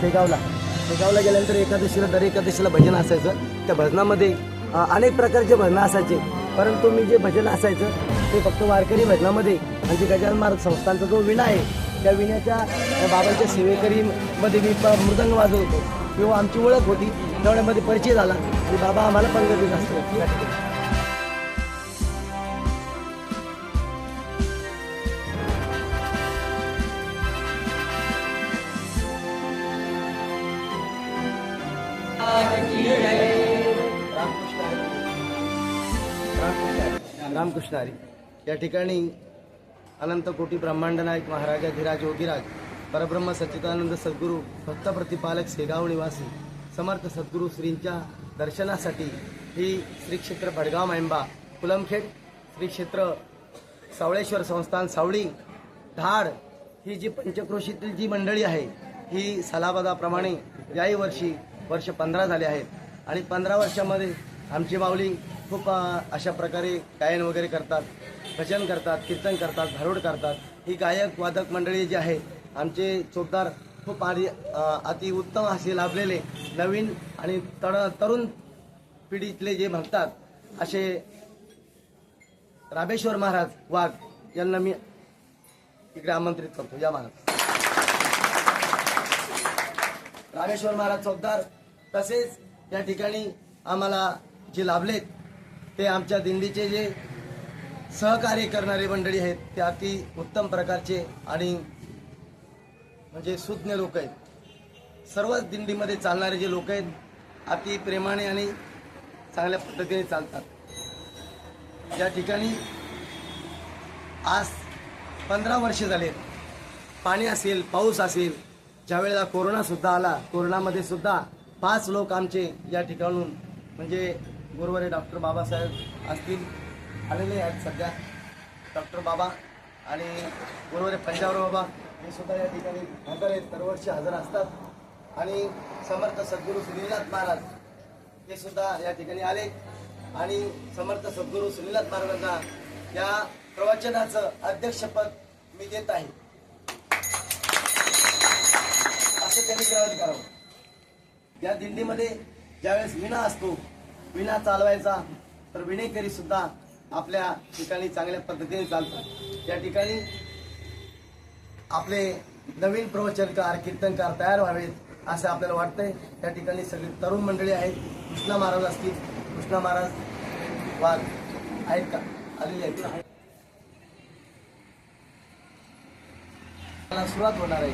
शेगावला. शेगावला गेल्यानंतर एकादशीला दर एकादशीला भजन असायचं. त्या भजनामध्ये अनेक प्रकारचे भजनं असायचे. परंतु मी जे भजन असायचं ते फक्त वारकरी भजनामध्ये म्हणजे गजानन महाराज संस्थांचा जो विणा आहे त्या विण्याच्या बाबाच्या बाबांच्या सेवेकरीमध्ये मी मृदंग वाजवतो. किंवा आमची ओळख होती तेवढ्यामध्ये परिचय झाला की बाबा आम्हाला पंगतीत असतो. रामकृष्ण हरी. या ठिकाणी अनंत कोटी ब्रह्मांड नायक महाराजाधिराज योगीराज परब्रह्म सच्चिदानंद सद्गुरू भक्त प्रतिपालक शेगाव निवासी समर्थ सद्गुरू श्रींच्या दर्शनासाठी ही श्री क्षेत्र भडगाव मायंबा कुलमखेड श्री क्षेत्र सावळेश्वर संस्थान सावळी धाड ही जी पंचक्रोशीतील जी मंडळी आहे ही सलाबादाप्रमाणे याही वर्षी वर्ष पंधरा झाले आहेत. आणि पंधरा वर्षामध्ये आमची माऊली खूप अशा प्रकारे गायन वगैरे करतात भजन करतात कीर्तन करतात भारूड करतात. ही गायक वादक मंडळी जी आहे आमचे चोपदार खूप आधी अतिउत्तम अति उत्तम असे लाभलेले नवीन आणि तड तरुण पिढीतले जे म्हणतात असे रामेश्वर महाराज वाघ यांना मी इकडे आमंत्रित करतो. या महाराज. रामेश्वर महाराज चौकदार तसेच या ठिकाणी आम्हाला जे लाभलेत ते आमच्या दिंडीचे जे सहकार्य करणारे मंडळी आहेत ते अति उत्तम प्रकारचे आणि म्हणजे सुज्ञ लोक आहेत. सर्वच दिंडीमध्ये चालणारे जे लोक आहेत अति प्रेमाने आणि चांगल्या पद्धतीने चालतात. या ठिकाणी आज पंधरा वर्षे झालेत पाणी असेल पाऊस असेल ज्यावेळेला कोरोनासुद्धा आला कोरोनामध्ये सुद्धा पाच लोक आमचे या ठिकाणून म्हणजे गुरुवारी डॉक्टर बाबासाहेब असतील आलेले आहेत सध्या. डॉक्टर बाबा आणि गुरुवारी पंजाबराव बाबा हे सुद्धा या ठिकाणी हजर आहेत दरवर्षी हजर असतात. आणि समर्थ सद्गुरू सुनीलनाथ महाराज हे सुद्धा या ठिकाणी आले. आणि समर्थ सद्गुरू श्रीनाथ महाराजांना या प्रवचनाचं अध्यक्षपद मी देत आहे. असं त्यांनी ग्रहण करावं. या दिंडीमध्ये ज्यावेळेस विणा असतो विणा चालवायचा तर विणेकरी सुद्धा आपल्या ठिकाणी चांगल्या पद्धतीने चालतात. या ठिकाणी आपले नवीन प्रवचनकार कीर्तनकार तयार व्हावेत असं आपल्याला वाटतंय. त्या ठिकाणी सगळी तरुण मंडळी आहेत. कृष्णा महाराज असतील. कृष्णा महाराज वाद आहेत का? आलेले आहेत मला सुरुवात होणार आहे.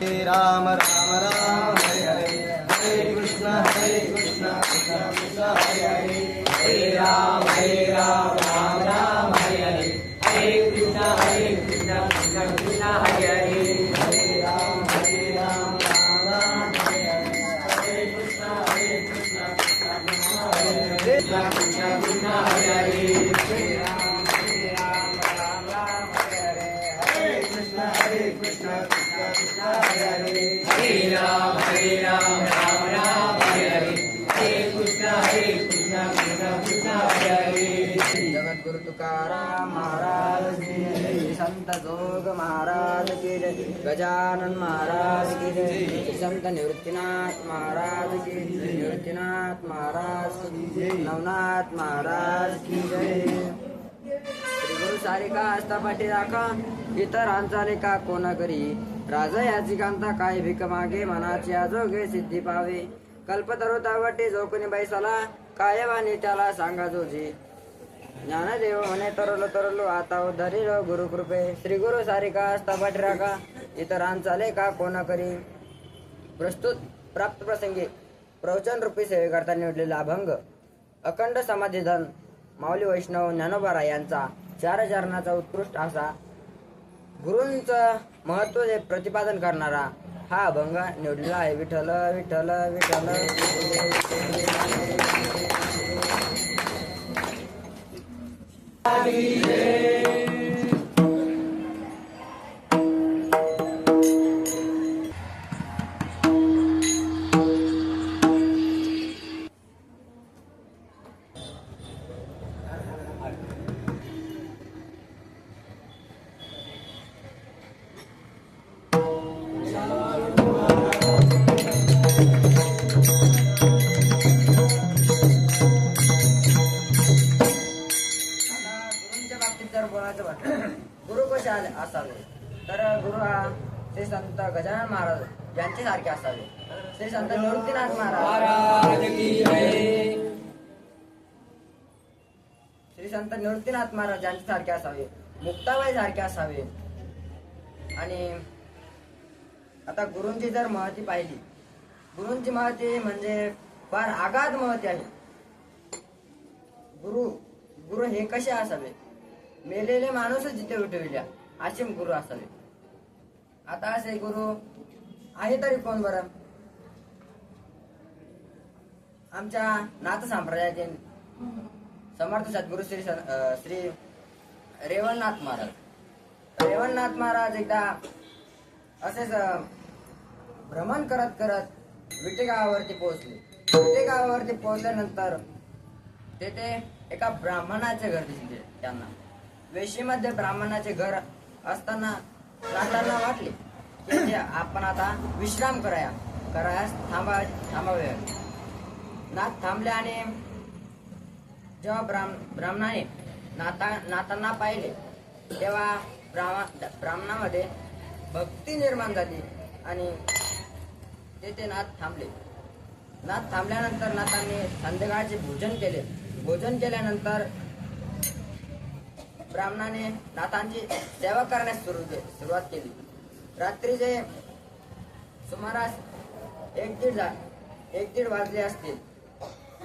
हे राम राम राम हरे हरे. हरे कृष्ण हरे कृष्ण. कृष्ण कृष्ण हरे हरे हरे राम हरे राम जोग महाराज की जय गजानन महाराज की जय संत निवृत्तीनाथ महाराज की जय निवृत्तीनाथ महाराज की जय नवनाथ महाराज की जय। श्री गुरु सारिका हस्तापाठी राखा इतरांचा लेखा कोण करी? राजा याची कांता काय भीक मागे मनाची आजोगे सिद्धी पावे। कल्पतरुता तावटी जो कोणी बैसाला काय वाणी त्याला सांगा जोजी ज्ञानदेव म्हणे तरलो तरलो आता हो उद्धरिलो गुरु कृपे. श्री गुरु सारिका हस्तापाठी राखा. इतरांचा का कोण करी? प्रस्तुत प्राप्त प्रसंगी प्रवचन रूपी सेवेकरता निवडलेला अभंग अखंड समाधीधन माऊली वैष्णव ज्ञानोबारा यांचा चार चरणाचा उत्कृष्ट असा गुरूंचं महत्त्व जे प्रतिपादन करणारा हा अभंग निवडलेला आहे. विठ्ठल विठ्ठल विठ्ठल. Happy day. महाराज यांचे सारखे असावे. श्री संत निवृत्तीनाथ महाराज. श्री संत निवृत्तीनाथ महाराज यांचे सारखे असावे. मुक्ताबाई सारखे असावे. आणि आता गुरूंची जर महती पाहिली गुरूंची महती म्हणजे फार आगाध महती आहे. गुरु गुरु हे कसे असावे? मेलेले माणूसच जिथे उठविल्या असे गुरु असावे. आता असे गुरु आहे तरी कोण बरं? आमच्या नाथ संप्रदायाचे समर्थ सद्गुरु श्री श्री रेवणनाथ महाराज. रेवणनाथ महाराज एकदा असेच भ्रमण करत करत विटे गावावरती पोहोचले. विटे गावावरती पोहोचल्यानंतर तेथे एका ब्राह्मणाचे घर दिसले त्यांना. वेशीमध्ये ब्राह्मणाचे घर असताना नाथांना वाटले. म्हणजे आपण आता विश्राम कराया. करायास थांबा थांबावे नाथ थांबले आणि जेव्हा ब्राह्म ब्राह्मणाने नाता नातांना पाहिले तेव्हा ब्राह्मण ब्राह्मणामध्ये भक्ती निर्माण झाली आणि तेथे नाथ थांबले. नाथ थांबल्यानंतर नाथांनी संध्याकाळचे भोजन केले. भोजन केल्यानंतर ब्राह्मणाने नाथांची सेवा करण्यास सुरू सुरुवात केली. रात्रीचे सुमारास एक दीड एक दीड वाजले असतील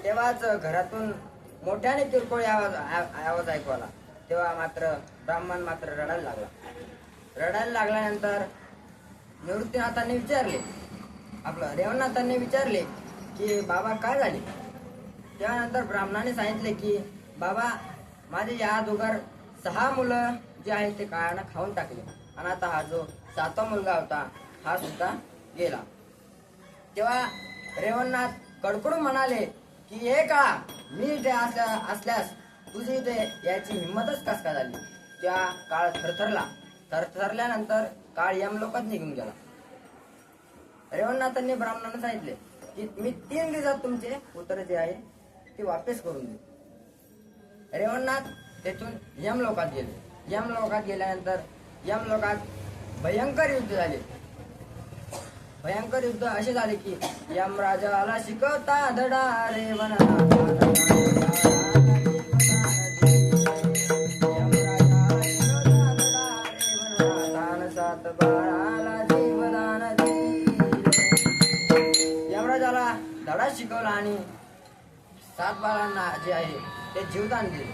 तेव्हाच घरातून मोठ्याने किरकोळ आवाज आवाज ऐकू आला तेव्हा मात्र ब्राह्मण मात्र रडायला लागला. रडायला लागल्यानंतर निवृत्तीनाथांनी विचारले आपलं रेवणनाथांनी विचारले की बाबा काय झाले? त्यानंतर ब्राह्मणाने सांगितले की बाबा माझे या दोघर सहा मुलं जे आहेत ते काळानं खाऊन टाकले. आणि आता हा जो सातवा मुलगा होता हा सुद्धा गेला. तेव्हा रेवणनाथ कडकडून म्हणाले की हे का मी इथे असल्या असल्यास तुझी इथे याची हिंमतच कस का झाली? त्या काळ थरथरला. थरथरल्यानंतर काळ यमलोकात निघून गेला. रेवणनाथांनी ब्राह्मणांना सांगितले की मी तीन दिवसात तुमचे उत्तर जे आहे ते वापस करून देऊ रेवणनाथ तेथून यमलोकात गेले. यमलोकात गेल्यानंतर यमलोकात भयंकर युद्ध झाले. भयंकर युद्ध असे झाले की यमराजाला शिकवता धडा रे यमराजाला धडा शिकवला आणि सात बाळांना जे आहे ते जीवदान दिले.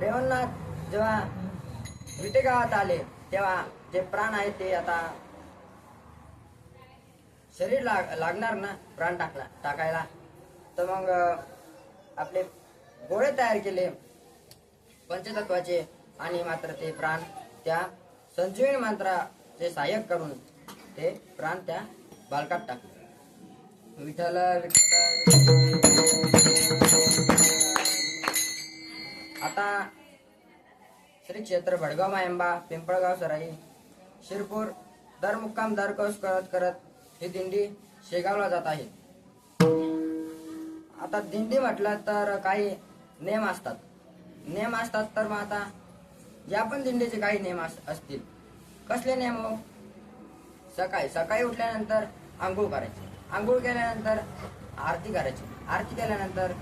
रेवणनाथ जेव्हा विटे गावात आले तेव्हा जे प्राण आहेत ते आता शरीर लाग लागणार ना प्राण टाकला टाकायला. तर मग आपले गोळे तयार केले. पंचतत्वाचे आणि मात्र ते प्राण त्या संजीवनी मंत्राचे सहाय्यक करून ते प्राण त्या बालकात टाकले. विठ्ठल विठ्ठल. आता श्री क्षेत्र भडगाव मायंबा पिंपळगाव सराई शिरपूर दर मुक्काम दर कौश करत करत ही दिंडी शेगावला जात आहे. आता दिंडी म्हटलं तर काही नेम असतात. नेम असतात तर मग आता या पण दिंडीचे काही नेम अस- असतील. कसले नेम हो? सकाळी सकाळी उठल्यानंतर आंघोळ करायची. आंघोळ केल्यानंतर आरती करायची. आरती केल्यानंतर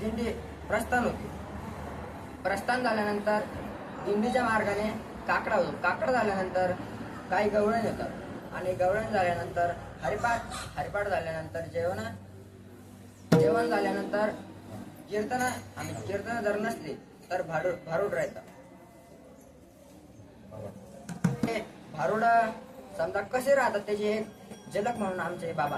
दिंडी प्रस्थान होते. प्रस्थान झाल्यानंतर दिंडीच्या मार्गाने काकडा होतो. काकडा झाल्यानंतर काही गवळण येतात आणि गवळण झाल्यानंतर हरिपाठ हरिपाठ झाल्यानंतर जेवण जेवण झाल्यानंतर कीर्तन आणि कीर्तन जर नसली तर भारूड भारूड राहतात हे भारूड समजा कसे राहतात त्याची एक झलक म्हणून आमचे बाबा.